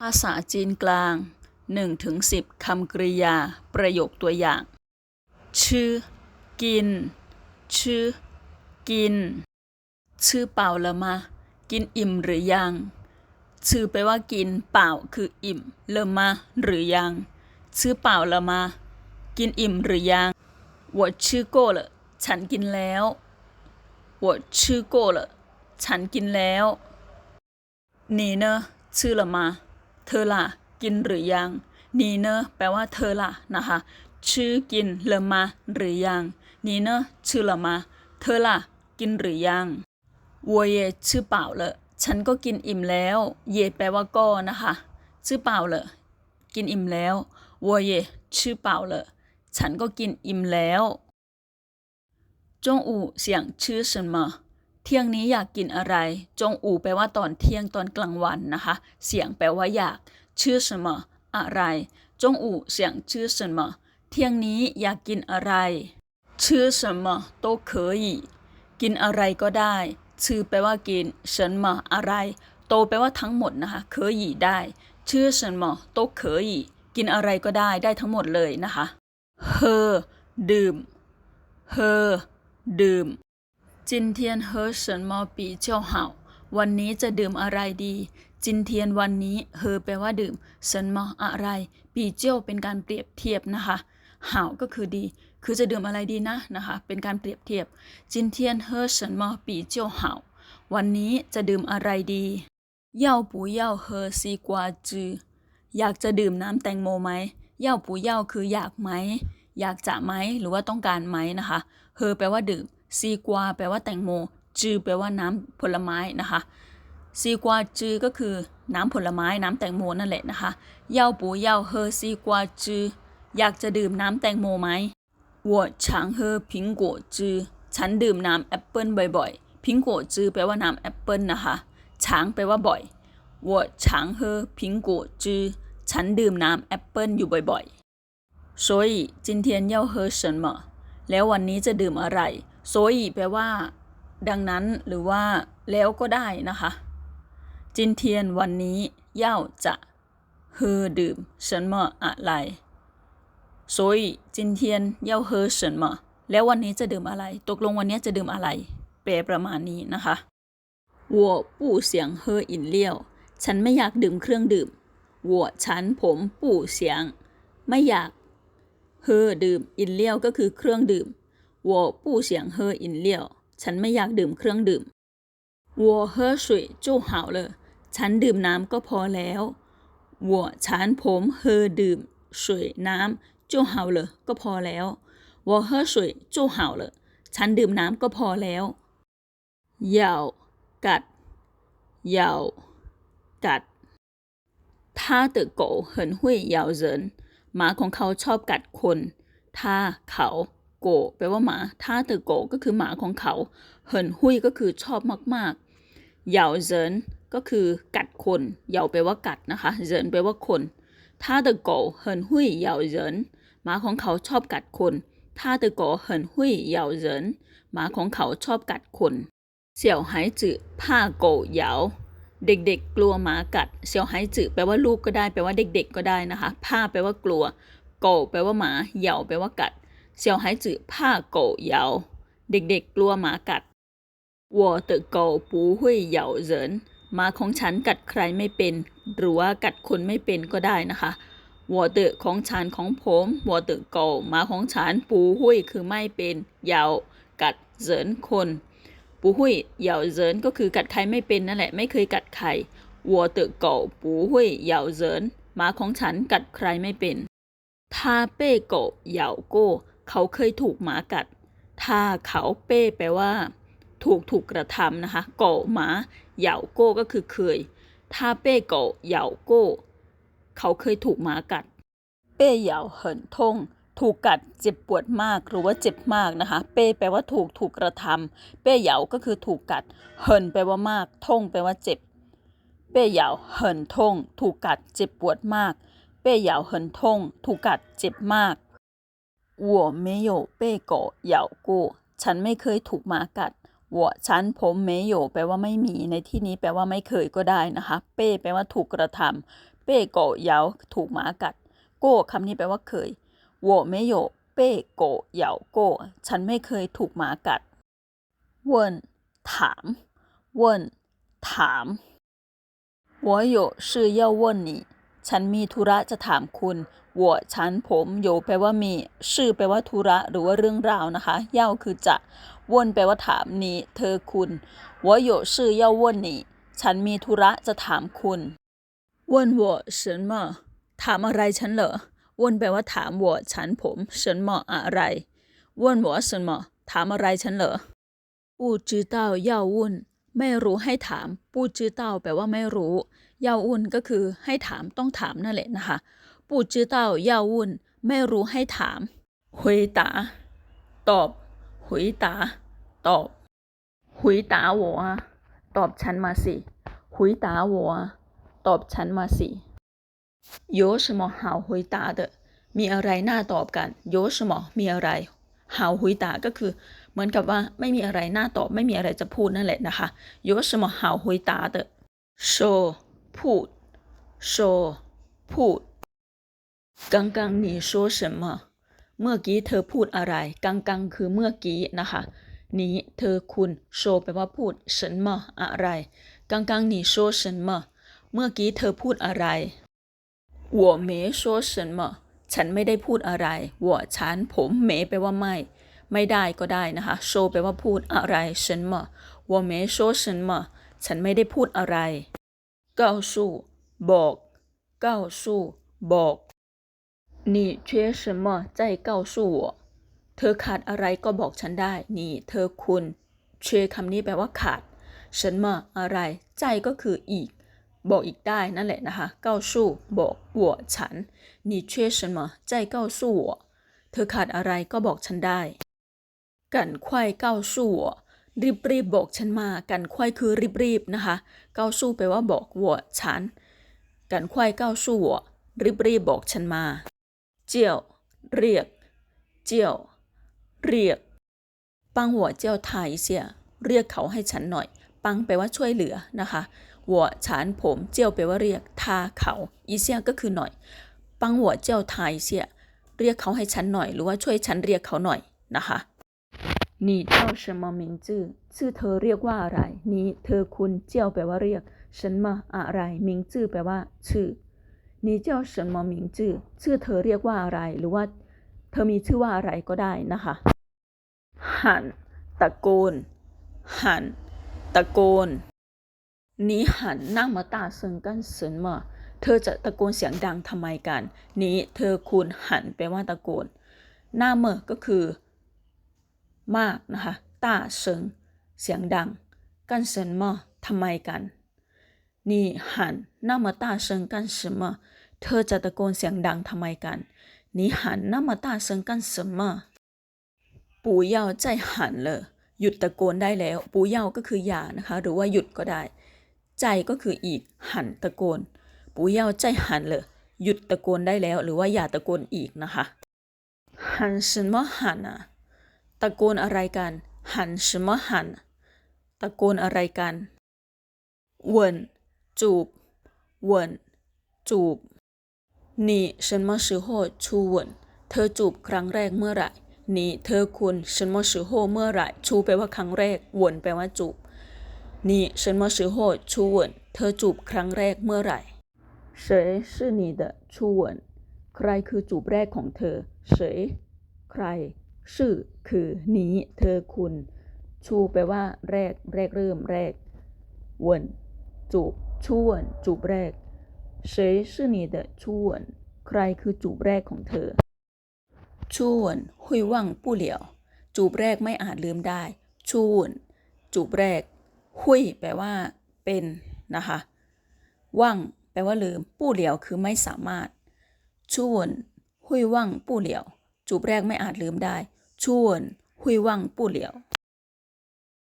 ภาษาจีนกลาง1ถึง10 คำกริยา ประโยคตัวอย่าง ชื่อ กิน ชื่อ กิน ชื่อเปล่าละมา กินอิ่มหรือยัง ชื่อแปลว่ากิน เปล่าคืออิ่ม เลอมาหรือยัง ชื่อเปล่าละมา กินอิ่มหรือยัง我吃过了ฉันกินแล้ว我吃过了ฉันกินแล้ว你呢吃了吗 เธอล่ะ กินหรือยัง นีเนอแปลว่าเธอล่ะนะคะ ชื่อกินเลมาหรือยังนีเนอชื่อเลมา เธอล่ะ กินหรือยังวัวเยชื่อเปล่าเลยฉันก็กินอิ่มแล้ว เยแปลว่าก็นะคะ ชื่อเปล่าเลยกินอิ่มแล้ววัวเยชื่อเปล่าเลยฉันก็กินอิ่มแล้วจงอูเสียงชื่อ什么 เที่ยงนี้อยากกินอะไร จงอู่แปลว่าตอนเที่ยงตอนกลางวันนะคะ เสียงแปลว่าอยาก ชื่อเสมออะไร จงอู่เสียงชื่อเสมอเที่ยงนี้อยากกินอะไร ชื่อเสมอโตเคยกินอะไรก็ได้ ชื่อแปลว่ากินเสมออะไร โตแปลว่าทั้งหมดนะคะเคยได้ ชื่อเสมอโตเคยกินอะไรก็ได้ได้ทั้งหมดเลยนะคะเฮอดื่มเฮอดื่ม จินเทียนเฮอเฉินมอปีเจ้าเห่าวันนี้จะดื่มอะไรดี จินเทียนวันนี้เฮอแปลว่าดื่มเฉินมออะไร ปีเจ้าเป็นการเปรียบเทียบนะคะเห่าก็คือดี คือจะดื่มอะไรดีนะนะคะ เป็นการเปรียบเทียบ จินเทียนเฮอเฉินมอปีเจ้าเห่าวันนี้จะดื่มอะไรดีเย่าปูเย่าเฮอซีกวาจืออยากจะดื่มน้ำแตงโมไหมเย่าปูเย่าคืออยากไหม อยากจะไหมหรือว่าต้องการไหมนะคะ เฮอแปลว่าดื่ม ซีกวาแปลว่าแตงโม จือแปลว่าน้ำผลไม้นะคะ ซีกวาจือก็คือน้ำผลไม้น้ำแตงโมนั่นแหละนะคะเย่าปูเย่าเฮอซีกวาจืออยากจะดื่มน้ำแตงโมไหม我常喝苹果汁ฉันดื่มน้ำแอปเปิลบ่อยๆพิงกัวจือแปลว่าน้ำแอปเปิลนะคะช้างแปลว่าบ่อย我常喝苹果汁ฉันดื่มน้ำแอปเปิลอยู่บ่อยๆ所以今天要喝什么แล้ววันนี้จะดื่มอะไร โซยแปลว่า ดังนั้นหรือว่าแล้วก็ได้นะคะ จินเทียนวันนี้เย่าจะเฮอดื่มฉันเมออะไรโซยจินเทียนเย่าเฮอเฉันเมอแล้ววันนี้จะดื่มอะไร ตกลงวันนี้จะดื่มอะไร แปลประมาณนี้นะคะวัวปู่เสียงเฮอินเลี่ยว ฉันไม่อยากดื่มเครื่องดื่มวัวฉันผมปู่เสียง ไม่อยากเฮอดื่มอินเลี้ยวก็คือเครื่องดื่ม 我不想喝饮料ฉันไม่อยากดื่มเครื่องดื่ม我喝水就好了ฉันดื่มน้ำก็พอแล้ว我ฉันผมเฮอดื่ม水น้ำ就好了ก็พอแล้ว我喝水就好了ฉันดื่มน้ำก็พอแล้วเหยากัดเหยากัด他的狗很会咬人หมาของเขาชอบกัดคนถ้าเขา โกแปลว่าหมาถ้าเตอโกก็คือหมาของเขา เหินหุยก็คือชอบมากๆเหยาเซินก็คือกัดคนเหยาแปลว่ากัดนะคะเซินแปลว่าคนถ้าเตอโกเหินหุยเหยาเซินหมาของเขาชอบกัดคนถ้าเตอโกเหินหุยเหยาเซินหมาของเขาชอบกัดคนเสี่ยวหายจื่อผ้าโกเหยาเด็กๆ กลัวหมากัดเสี่ยวหายจื่อแปลว่าลูกก็ได้แปลว่าเด็ก ๆ ก็ได้นะคะ ผ้าแปลว่ากลัว โกแปลว่าหมา เหยาแปลว่ากัด 小孩子怕狗咬เด็กๆ กลัวหมากัด我的狗不会咬人หมาของฉันกัดใครไม่เป็น หรือว่ากัดคนไม่เป็นก็ได้นะคะ我的ของฉันของผม我的狗หมาของฉันปูหุยคือไม่เป็นเหยากัดเซินคนปูหุยเหยาเซินก็คือกัดใครไม่เป็นนั่นแหละ ไม่เคยกัดใคร我的狗不会咬人หมาของฉันกัดใครไม่เป็น他被狗咬过เ ขาเคยถูกหมากัด ถ้าเขาเป้แปลว่า ถูกถูกกระทำนะคะโกหมาเหย่าโก้ก็คือเคย ถ้าเป้โกเหย่าโก้ เขาเคยถูกหมากัด เป้เหย่าเหินทงถูกกัดเจ็บปวดมากหรือว่าเจ็บมากนะคะ เป้แปลว่าถูกถูกกระทำเป้เหย่าก็คือถูกกัด เหินแปลว่ามาก ทงแปลว่าเจ็บ เป้เหย่าเหินทงถูกกัดเจ็บปวดมาก เป้เหย่าเหินทงถูกกัดเจ็บมาก 我没有被狗咬过ฉันไม่เคยถูกหมากัด我ฉันผม没有แปลว่าไม่มี ในที่นี้แปลว่าไม่เคยก็ได้นะคะ เป้แปลว่าถูกกระทำ เป้โกเหยาถูกหมากัด โก้คำนี้แปลว่าเคย我没有被狗咬过ฉันไม่เคยถูกหมากัด问ถาม问ถาม我有事要问你 ฉันมีธุระจะถามคุณวัวฉันผมโยแปลว่ามี ชื่อแปลว่าธุระหรือว่าเรื่องราวนะคะเย่าคือจะวนแปลว่าถามนี้ เธอคุณวัวโยชื่อเย่าวนนี่ฉันมีธุระจะถามคุณวนวัวฉันมาถามอะไรฉันเหรอวนแปลว่าถามวัวฉันผมฉันมาอะไรวนวัวฉันมาถามอะไรฉันเหรอ不知道喂问ไม่รู้ให้ถามปูจือเต้าแปลว่าไม่รู้ 要问ก็คือให้ถามต้องถามนั่นแหละนะคะ不知道要问ไม่รู้ให้ถาม回答ตอบ回答ตอบ回答我啊ตอบฉันมาสิ回答我啊ตอบฉันมาสิ有什么好回答的มีอะไรน่าตอบกัน有什么มีอะไร好回答ก็คือ เหมือนกับว่าไม่มีอะไรน่าตอบ ไม่มีอะไรจะพูดนั่นแหละนะคะ有什么好回答的说 พูด说พูด刚刚你说什么เมื่อกี้เธอพูดอะไรกังกังคือเมื่อกี้นะคะนี้เธอคุณโชแปลว่าพูด什么อะไรกังกัง你说什么เมื่อกี้เธอพูดอะไร我没说什么ฉันไม่ได้พูดอะไร我ฉันผมเมแปลว่าไม่ ไม่ได้ก็ได้นะคะโชแปลว่าพูดอะไร什么我没说什么ฉันไม่ได้พูดอะไร 告诉บอก告诉บอก你缺什么再告诉我เธอขาดอะไรก็บอกฉันได้ นี่เธอคุณเชคำนี้แปลว่าขาดฉันมาอะไร ใจก็คืออีก บอกอีกได้นั่นแหละนะคะ告诉บอก我ฉัน你缺什么再告诉我เธอขาดอะไรก็บอกฉันได้กันควายเก้าสู้我 รีบรีบบอกฉันมา กันควายคือรีบรีบนะคะ เก้าสู้ไปว่าบอกวัวฉัน กันควายเก้าสู้วัวรีบรีบบอกฉันมา เจียว เรียก เจียว เรียก ปังหัวเจียวไทยเสีย เรียกเขาให้ฉันหน่อย ปังไปว่าช่วยเหลือนะคะหัวฉันผมเจียวไปว่าเรียก ทาเขา อีเสียก็คือหน่อย ปังหัวเจียวไทยเสีย เรียกเขาให้ฉันหน่อย หรือว่าช่วยฉันเรียกเขาหน่อยนะคะ นี่เจ้าชมมิงจื้อชื่อเธอเรียกว่าอะไร นี่เธอคุณเจ้าแปลว่าเรียก ฉันมาอะไร มิงจื้อแปลว่า ชื่อ นี่เจ้าชมมิงจื้อชื่อเธอเรียกว่าอะไร หรือว่า เธอมีชื่อว่าอะไรก็ได้นะคะหันตะโกนหันตะโกนนี้หันนั่งมาตเธอจะตะโกนเสียงดังทำไมกัน นี้เธอคุณหันแปลว่าตะโกน หน้าเมอก็คือ มากนะคะต้าเซิงเสียงดัง กันเซินมอทำไมกัน你喊那么大声干什么เธอจะตะโกนเสียงดังทำไมกัน你喊那么大声干什么不要再喊了หยุดตะโกนได้แล้ว ปู่เย่าก็คืออย่านะคะ หรือว่าหยุดก็ได้ ใจก็คืออีกหันตะโกน ปู่เย่าใจหันเลยหยุดตะโกนได้แล้ว หรือว่าอย่าตะโกนอีกนะคะหันเสมอหันอะ ตะโกนอะไรกันหัน什么หันตะโกนอะไรกัน吻จูบ吻จูบ你什么时候初吻เธอจูบครั้งแรกเมื่อไหร่นี่เธอคุณ什么时候เมื่อไหร่ชูแปลว่าครั้งแรกวนแปลว่าจูบนี่什么时候初吻เธอจูบครั้งแรกเมื่อไหร่谁是你的初吻ใครคือจูบแรกของเธอ谁ใคร ชื่อคือนี้เธอคุณ ชูแปลว่าแรก แรกเริ่มแรกวนจูบชูวนจูบแรก谁是你的初吻ใครคือจูบแรกของเธอชูวนหุยว่างปู้เหลียว จูบแรกไม่อาจลืมได้ ชูวนจูบแรก หุยแปลว่า เป็นนะคะ ว่างแปลว่าลืม ปู้เหลียวคือไม่สามารถ ชูวนหุยว่างปู้เหลียว จูบแรกไม่อาจลืมได้ ชวน หุยวังปู่เหลียว